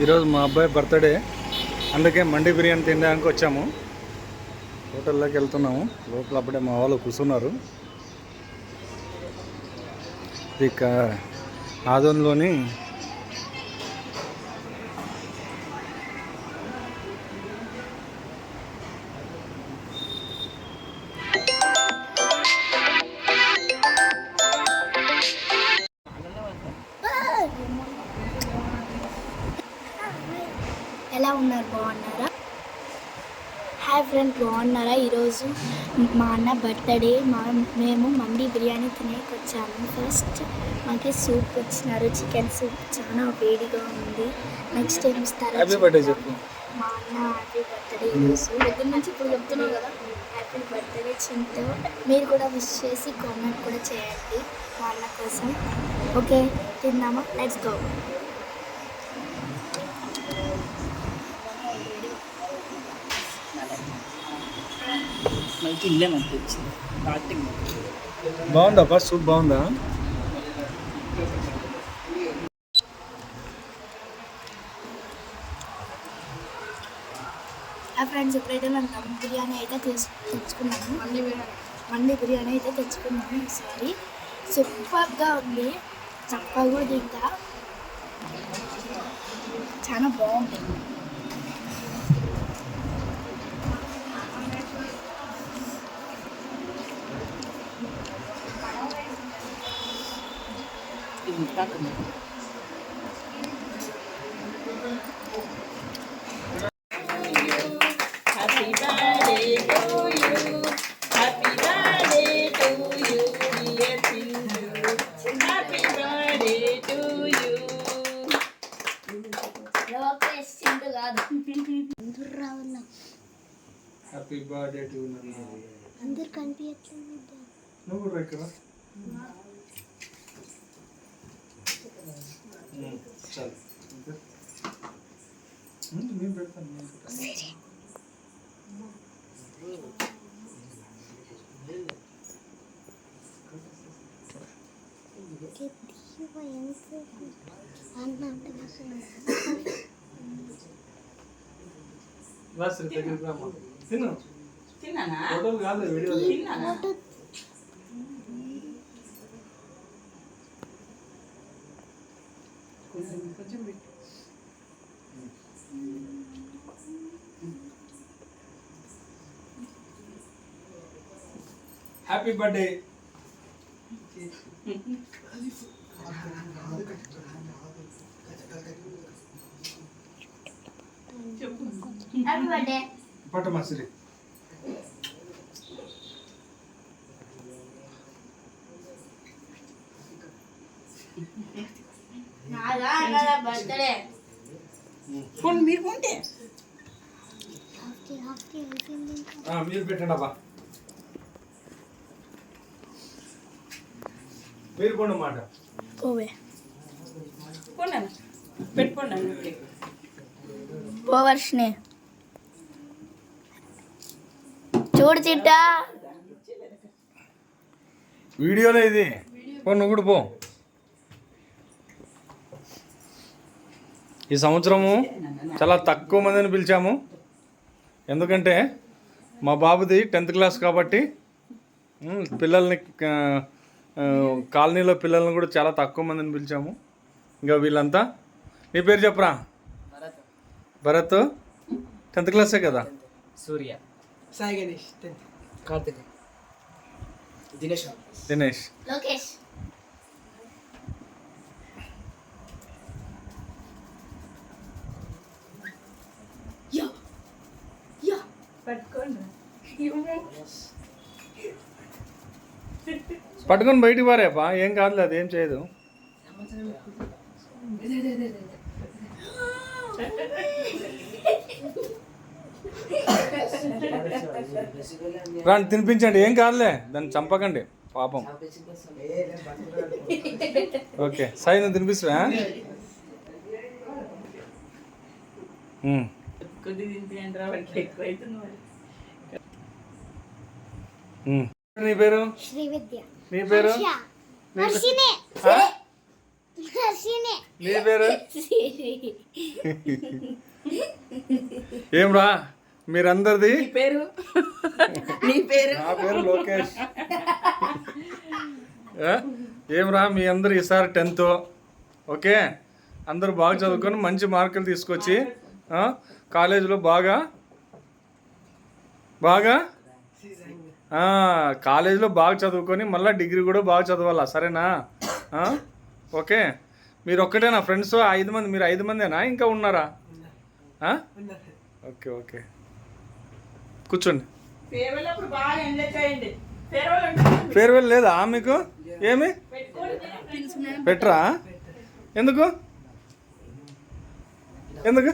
ఈరోజు మా అబ్బాయి బర్త్డే. అందుకే మండి బిర్యానీ తినడానికి వచ్చాము. హోటల్లోకి వెళ్తున్నాము. లోపల అప్పుడే మా వాళ్ళు కూర్చున్నారు. ఇక ఆదోన్లోని ఉన్నారు బాగున్నారా? హాయ్ ఫ్రెండ్ బాగున్నారా? ఈరోజు మా అన్న బర్త్డే మా మేము మండి బిర్యానీ తినేకి వచ్చాము ఫస్ట్ మాకి సూప్ వచ్చినారు చికెన్ సూప్ చాలా వేడిగా ఉంది. నెక్స్ట్ ఏం ఇస్తారో హ్యాపీ బర్త్డే చెప్పు. మా అన్న హ్యాపీ బర్త్డే ఈరోజు. దగ్గర నుంచి ఇప్పుడు చెప్తున్నావు కదా? Happy birthday Chintu. మీరు కూడా విష్ చేసి కామెంట్ కూడా చేయండి మా అన్న కోసం. ఓకే తిందామా లెట్స్ గో మనకి ఇల్లే వచ్చింది. స్టార్టింగ్ బాగుందా? బస్ సూప్ బాగుందా? ఆ ఫ్రెండ్స్ ఇప్పుడైతే మేము దమ్ బిర్యానీ అయితే తెచ్చు తెచ్చుకున్నాము మండి బిర్యానీ. మండి బిర్యానీ అయితే తెచ్చుకున్నాము ఈసారి. సూపర్గా ఉంది. చప్పగా కూడా ఇంకా చాలా బాగుంది ఇది ముట్టాకు happy birthday to you happy birthday to you dear Chindu happy birthday to you happy birthday to అందరు కనిపించట్లేదు. నువ్వు కూడా ఇక్కడ చాలు నేను పెడతాను నేను దగ్గరికి రామ్మా. తిన్నానా ఫోటోలు కాదు వీడియో తిన్నానా కొంచెం పెట్టు. హ్యాపీ బర్త్డే హ్యాపీ బర్త్డే పట్టమా శ్రీ పోండి మీరు పెట్టండి అబ్బా. మీరు కొండ మాట పోవే. పెట్టుకోండి. పోవర్షిని చూడు చిట్టా. వీడియోలో ఇది. పో నువ్వు కూడా పో. ఈ సంవత్సరము చాలా తక్కువ మందిని పిలిచాము. ఎందుకంటే మా బాబుది టెన్త్ క్లాస్ కాబట్టి పిల్లల్ని కాలనీలో పిల్లల్ని కూడా చాలా తక్కువ మందిని పిలిచాము. ఇంకా వీళ్ళంతా నీ పేరు చెప్పరా? భరత్. టెన్త్ క్లాసే కదా? సూర్య. సాయి గణేష్ కార్తిక్. దినేష్. దినేష్. లోకేష్ పట్టుకోండి పట్టుకొని బయటికి పారేపా ఏం కాదులే అది ఏం చేయదు. రాండి తినిపించండి ఏం కాదులే దాన్ని చంపకండి పాపం. ఓకే సాయి నువ్వు తినిపిస్తువా కొద్ది తింటే ఎక్కువ అవుతుంది నీ పేరు? నీ పేరు? హర్షినే. ఆ? హర్షినే. నీ పేరు? ఏమ్రా మీరందరిది? నీ పేరు? నీ పేరు? నా పేరు లోకేష్. ఏ? ఏమ్రా మీ అందరు ఈసారి టెన్త్. ఓకే? అందరూ బాగా చదువుకొని మంచి మార్కులు తీసుకొచ్చి ఆ, కాలేజీలో బాగా? బాగా? కాలేజీలో బాగా చదువుకొని మళ్ళీ డిగ్రీ కూడా బాగా చదవాలా? సరేనా? ఆ? ఓకే. మీరు ఒక్కటేనా? ఫ్రెండ్స్ ఐదు మంది మీరు ఐదు మందేనా? ఇంకా ఉన్నారా? ఆ? Okay okay. కూర్చోండి. ఫేర్వెల్ లేదా? మీకు? ఏమి? పెట్టరా? ఎందుకు? ఎందుకు?